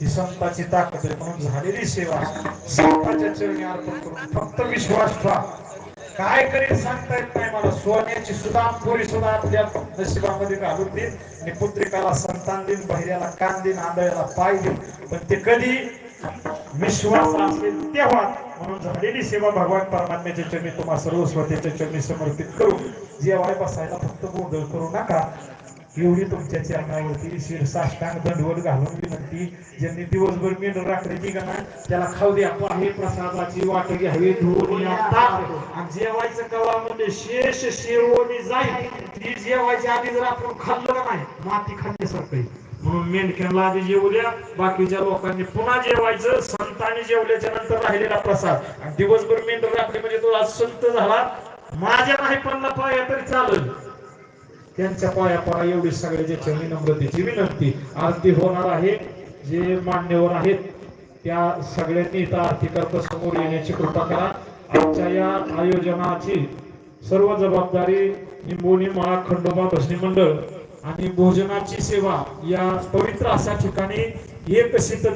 ही संताची ताकद आहे म्हणून झालेली सेवा. संताच्या चरणी अर्पण करून फक्त विश्वास ठेवा. काय करेल सांगता येत नाही मला. सोन्याची सुद्धा पोरी सुद्धा आपल्या नशिबामध्ये घालून देईन आणि पुत्रिकाला संतान देईन बहिऱ्याला कान देईन आंधळ्याला पाय देईन. पण ते कधी विश्वास असेल तेव्हा म्हणून झालेली सेवा भगवान परमात्म्याच्या चरणी तुम्हाला सर्व स्वतःच्या चरणी समर्पित करू. जेवाय बसायला फक्त गोंधळ करू नका. एवढी तुमच्या चरणावरती शिरसाष्टांग दंडवत घालून विनंती. ज्यांनी दिवसभर मेंढ राखली का नाही त्याला खाऊ द्या पाहे प्रसादाची वाट घ्यावी धुवून जेवायचं कवा म्हणजे शेष शेवणी जाईल ती जेवायच्या आधी जर आपण खाल्लं का नाही माती खाल्ल्यासारखं म्हणून मेंढक्यांना आधी जेवू द्या. बाकीच्या लोकांनी पुन्हा जेवायचं संतांनी जेवल्याच्या नंतर राहिलेला प्रसाद. आणि दिवसभर मेंढ राखली म्हणजे तो आज संत झाला. माझ्या नाही पडला पाया तरी चालेल. त्यांच्या पाया पाया एवढी सगळ्याच्या चरणी नम्रतेची विनंती आरती होणार आहे. जे मान्यवर आहेत त्या सगळ्यांनी त्या आरती करता समोर येण्याची कृपा करा. आजच्या या आयोजनाची सर्व जबाबदारी निंबोनी माळा खंडोबा भजनी मंडळ आणि भोजनाची सेवा या पवित्र अशा ठिकाणी एक सिद्ध